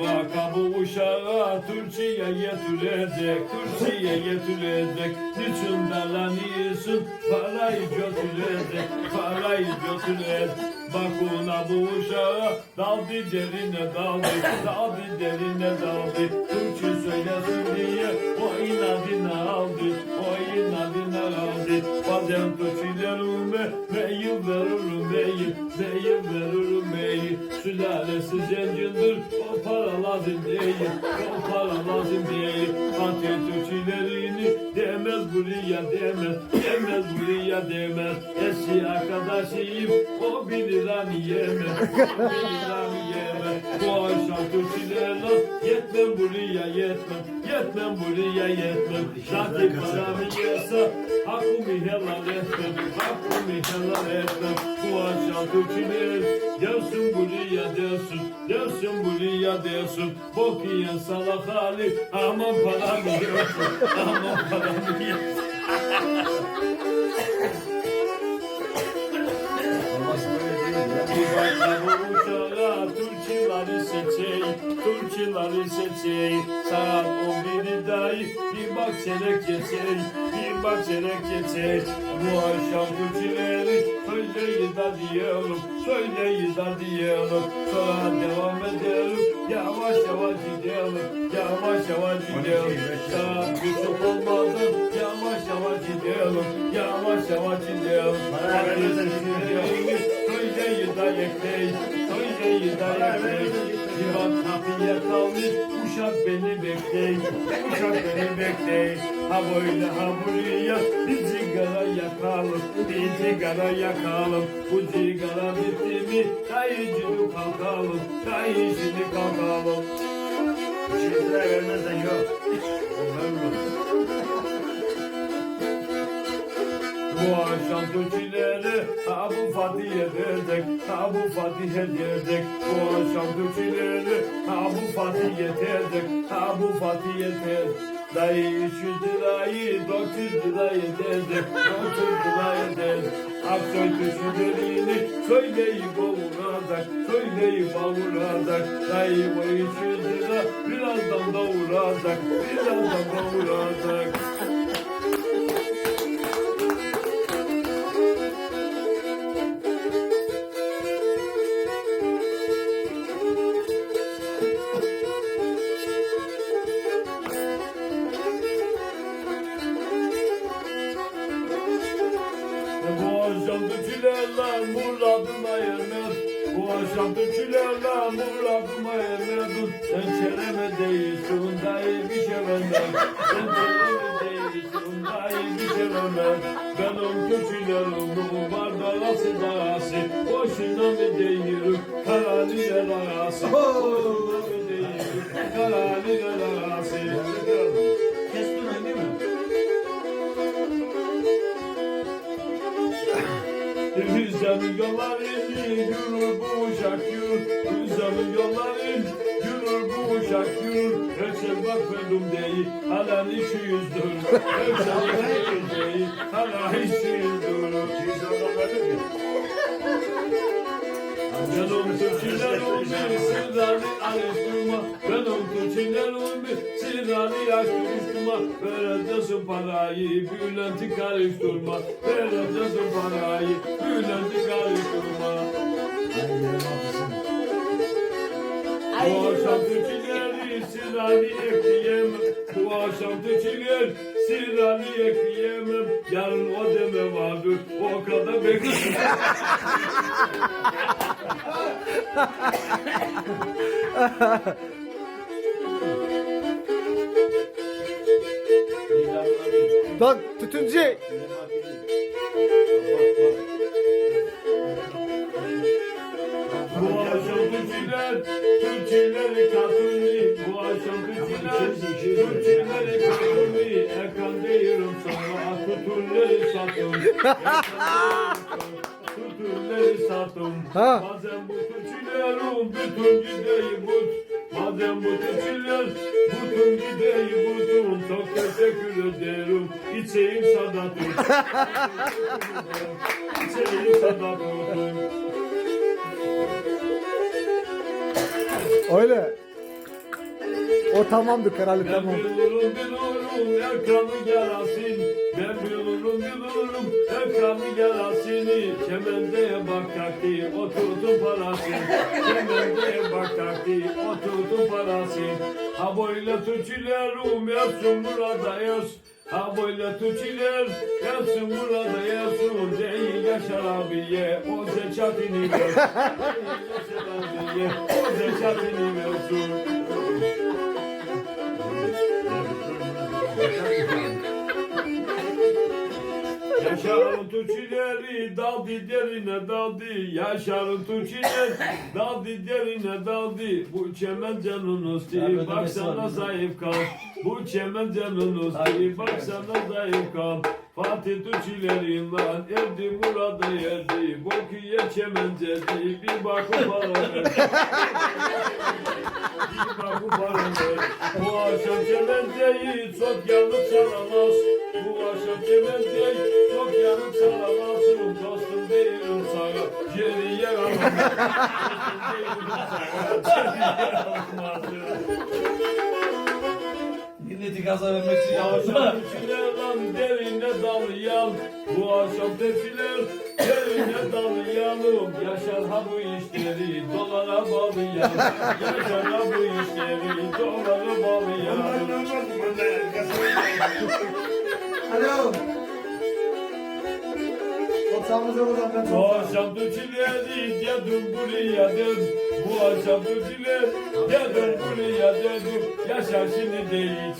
Baka bu uşağa Türkiye getirecek Türkiye getirecek. Niçin dalanıyorsun Parayı götürecek Parayı götürecek. Bak ona bu uşağa Daldı derine daldı Daldı derine daldı. Türkçe söylesin diye O inadına aldı O inadına aldı. Bazen Türkçelerime Meyil veririm meyil Meyil veririm Sülalesi zencindir O para lazım değil O para lazım değil Antep Türkçelerini Demez buraya demez Demez buraya demez Eski arkadaşıyım O bir liranı yemez? O bir liranı akşam Türkçelerle Yetmem buraya yetmem Yetmem buraya yetmem. Zaten paramı yerse Hakkımı helal etmem Hakkımı helal etmem. Akşam Türkçeler Gelsin buraya dersin Dersin buraya dersin Bok yiyen salak hali Aman paramı yersin Aman paramı yersin Olmazsa böyle değil. Bir Türkçileri seçeyim Türkçileri seçeyim. Saat 11'i dahi Bir bak çeyrek geçeyim Bir bak çeyrek geçeyim Bu akşam Türkçileri Söyleyin da diyelim Söyleyin da diyelim. Sonra devam edelim Yavaş yavaş gidelim Yavaş yavaş gidelim. Saat küçük olmadan Yavaş yavaş gidelim Yavaş yavaş gidelim. Bana verirsen Söyleyin Yekleyin Söyleyin da yekleyin Divan kapıya kalmış. Uşak beni bekleyin. Uşak beni bekleyin. Ha böyle ha buraya Bir sigara yakalım. Bir sigara yakalım. Bu Kayıcını kalkalım. Kayıcını kalkalım. Lira vermezsen yok. Olmaz. mı? Bu akşam Türkçileri ha bu Fatih'e verdik, ha bu Fatih'e verdik. Bu akşam Türkçileri ha bu Fatih'e verdik, ha bu Fatih'e verdik. Dayı 300 lirayı 900 lirayı derdik, 900 lirayı derdik. Aksoy Türkçilerini söyleyip kavuracak, söyleyip kavuracak. Dayı bu 300 lira birazdan da vuracak, birazdan da vuracak. Akşam türkülerle muradıma ermez Sen çereme değilsin dayı bir vermem. Sen çereme değilsin dayı bir vermem. Benim türkülerim bardağası dağası Boşuna mı değilim? Karaliler ağası Boşuna mı değilim? Karaliler ağası Rüzgarın yolları yürür bu uşak yürür. Rüzgarın yolları yürür bu uşak yürür. Ölçer bak benim değil hala iki yüzdür Ölçer bak benim değil hala iki yüzdür oradan verdim ya. Canım türkülerim bir sırrani araştırma Benim türkülerim bir sırrani araştırma Vereceksin parayı Bülent'i karıştırma Vereceksin parayı Bülent'i karıştırma. Bu akşam türküleri sırrani ekleyemem Bu akşam türküler sırrani ekleyemem Yarın o deme vardır O kadar beklerim Bak tütüncü. Bu akşam Türkçüler, Türkçüleri katılmi. Bu akşam Türkçüler, Türkçüleri katılmi. Erkan değilim sana, tuturları satın. Tuturları satın. Ha. Bazen bu Türkçülerin bütün gideyi but. Bazen bu Türkçüler, bütün gideyi butun. Çok teşekkür ederim. İçeyim sadatın. İçeyim sadatın. Öyle. O tamamdır Ben tamam. bilirim ekranı gelasin Ben bilirim bilirim ekranı gelasini Kemende bakakti oturdum parası. Kemende bakakti oturdum parası. Ha böyle türkülerim yazsın burada yaz. Ha böyle türküler yazsın burada yazsın Değil yaşar abiye o zekatini ver Değil yaşar abiye o zekatini versin Türküleri daldı derine daldı. Yaşarın türküler daldı derine daldı. Bu çemen canın üstü baksana zayıf kal. Bu çemen canın üstü baksana zayıf kal. Fatih türkülerinden erdi murada erdi. Bokuye çemen cedi bir bakı para ver Bir bakı para geriye Milleti gaza vermek için yapmışlar. akşam tüçülerden derine dalayalım Bu akşam tüçüler derine dalayalım Yaşar ha bu işleri dolara bağlayalım. Yaşar ha bu işleri dolara bağlayalım Oksağımıza oradan ben Bu akşam tüçüleri dedim buraya dedim Bu akşam tüçüler dedim buraya dedim Yaşar şimdi değil